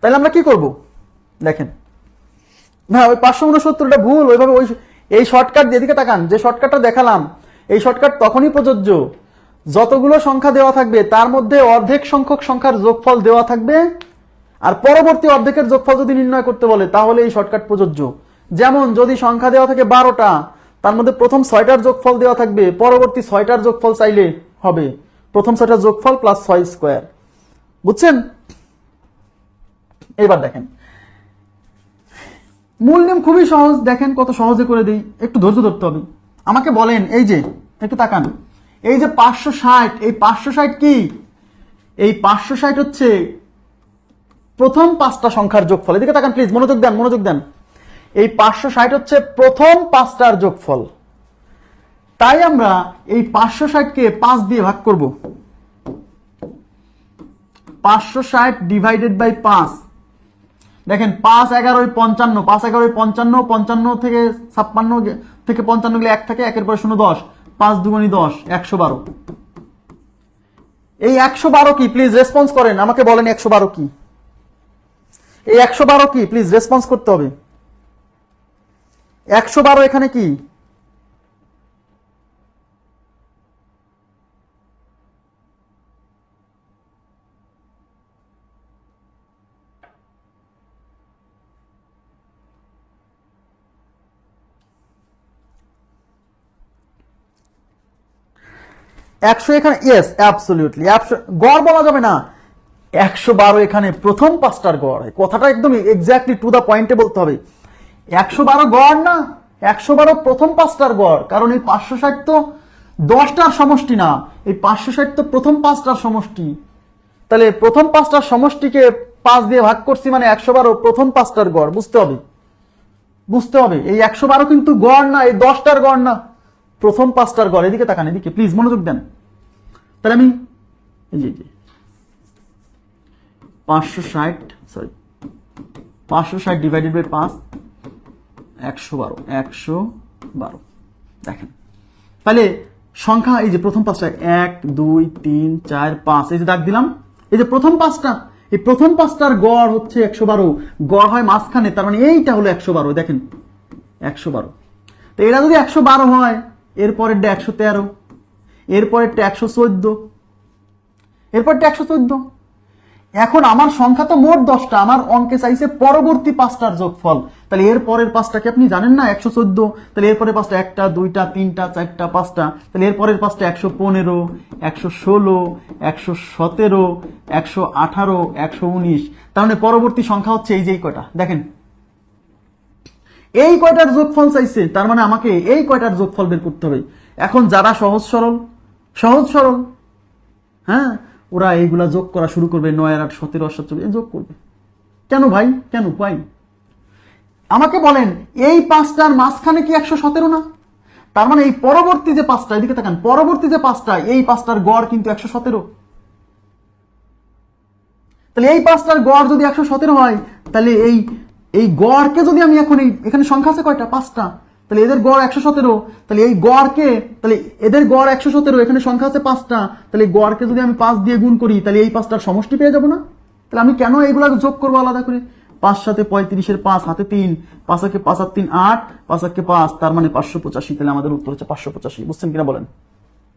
তাহলে আমরা কি করব? দেখেন। না, ওই পাঁচশো উনসত্তরটা ভুল, ওইভাবে ওই এই শর্টকাট যেদিকে তাকান। যে শর্টকাটটা দেখালাম, এই শর্টকাট তখনই প্রযোজ্য। যতগুলো সংখ্যা দেওয়া থাকবে, তার মধ্যে অর্ধেক সংখ্যক সংখ্যার যোগফল দেওয়া থাকবে। আর পরবর্তী অর্ধেকের যোগফল যদি নির্ণয় করতে বলে, তাহলে এই শর্টকাট প্রযোজ্য। যেমন, যদি সংখ্যা দেওয়া থাকে বারোটা, তার মধ্যে প্রথম ছয়টার যোগফল দেওয়া থাকবে, পরবর্তী ছয়টার যোগফল চাইলে হবে। প্রথম ছয়টার যোগফল প্লাস ছয় স্কোয়ার বুঝছেন? এবার দেখেন। মূল নিয়ম খুবই সহজ, দেখেন কত সহজে করে দিই। একটু ধৈর্য ধরতে হবে। আমাকে বলেন, এই যে, একটু তাকান। এই যে পাঁচশো ষাট, এই পাঁচশো ষাট কি? এই পাঁচশো ষাট হচ্ছে প্রথম পাঁচটা সংখ্যার যোগফল। এদিকে তাকান প্লিজ মনোযোগ দেন মনোযোগ দেন। এই পাঁচশো ষাট হচ্ছে প্রথম পাঁচটার যোগফল। তাই আমরা এই পাঁচশো ষাটকে পাঁচ দিয়ে ভাগ করব। পাঁচশো ষাট ডিভাইডেড বাই পাঁচ। দেখেন পাঁচ এগারোই পঞ্চান্ন, পাঁচ এগারোই পঞ্চান্ন পঞ্চান্ন থেকে ছাপ্পান্ন থেকে পঞ্চান্ন গেলে এক থাকে, একের পরে শূন্য দশ, পাঁচ দুগুণি দশ, একশো বারো। এই একশো বারো কি? প্লিজ রেসপন্স করেন, আমাকে বলেন একশো বারো কি? এই একশো বারো কি? প্লিজ রেসপন্স করতে হবে। একশো বারো এখানে কি? একশো এখানে ইয়েস অ্যাবসলিউটলি গড় বলা যাবে না। একশো বারো এখানে প্রথম পাঁচটার গড়। কথাটা একদম এক্স্যাক্টলি টু দা পয়েন্টে বলতে হবে। একশো বারো গড় না, একশো বারো প্রথম পাঁচটার গড়। কারণ এই পাঁচশো ষাট তো দশটার সমষ্টি না। এই পাঁচশো ষাট তো প্রথম পাঁচটার সমষ্টি। তাহলে প্রথম পাঁচটার সমষ্টিকে পাঁচ দিয়ে ভাগ করছি মানে একশো বারো প্রথম পাঁচটার গড়। বুঝতে হবে। বুঝতে হবে। এই একশো বারো কিন্তু গড় না, এই দশটার গড় না। প্রথম পাঁচটার গড়। এদিকে তাকান, এদিকে। প্লিজ মনোযোগ দেন। তাহলে আমি, এই যে পাঁচশো ষাট সরি পাঁচশো ষাট ডিভাইডেড বাই পাঁচ, একশো বারো একশো বারো। দেখেন, তাহলে সংখ্যা, এই যে প্রথম পাঁচটা, এক, দুই, তিন, চার, পাঁচ, এই যে দাগ দিলাম, এই যে প্রথম পাঁচটা, এই প্রথম পাঁচটার গড় হচ্ছে একশো বারো, গড় হয় মাঝখানে, তার মানে এইটা হলো একশো বারো, দেখেন, একশো বারো। তো এরা যদি একশো বারো হয়, এরপরেরটা একশো তেরো এরপরেরটা একশো চোদ্দ। এরপরটা একশো চোদ্দ। এখন আমার সংখ্যা তো মোট দশটা, আমার অঙ্কে চাইছে পরবর্তী পাঁচটার যোগফল। তাহলে এর পরের পাঁচটা কি আপনি জানেন না? একশো চোদ্দ। তাহলে এরপরের পাঁচটা একটা, দুইটা, তিনটা, চারটা, পাঁচটা। তাহলে এরপরের পাঁচটা একশো পনেরো, একশো ষোলো, একশো সতেরো, একশো আঠারো, একশো উনিশ। তার মানে পরবর্তী সংখ্যা হচ্ছে এই যে এই কয়টা। দেখেন। এই কয়টার যোগফল চাইছে, তার মানে আমাকে এই কয়টার যোগফল বের করতে হবে। এখন যারা সহজ সরল সহজ সরল। হ্যাঁ? ওরা এইগুলা যোগ করা শুরু করবে, নয়, আট, সতেরো সাতচল্লিশ যোগ করবে। কেন ভাই? কেন? ভাই আমাকে বলেন, এই পাঁচটার মাঝখানে কি একশো সতেরো না? তার মানে এই পরবর্তী যে পাঁচটা, এদিকে তাকান, পরবর্তী যে পাঁচটা, এই পাঁচটার গড় কিন্তু একশো সতেরো। তাহলে এই পাঁচটার গড় যদি একশো সতেরো হয়, তাহলে এই এই গড়কে যদি আমি এখন এখানে সংখ্যা আছে কয়টা? পাঁচটা। তাহলে এদের গড় একশো সতেরো, তাহলে এই গড়কে, তাহলে এদের গড় একশো সতেরো, এখানে সংখ্যা আছে পাঁচটা, তাহলে এই গড়কে যদি আমি পাঁচ দিয়ে গুণ করি, তাহলে এই পাঁচটার সমষ্টি পেয়ে যাব না? তাহলে আমি কেন এইগুলা যোগ করব আলাদা করে? পাঁচ সাথে পঁয়ত্রিশের পাঁচ, হাতে তিন পাঁচাকে পাঁচ আর তিন আট পাঁচাকে পাঁচ, তার মানে পাঁচশো পঁচাশি, তাহলে আমাদের উত্তর হচ্ছে পাঁচশো পঁচাশি, বুঝছেন কিনা বলেন?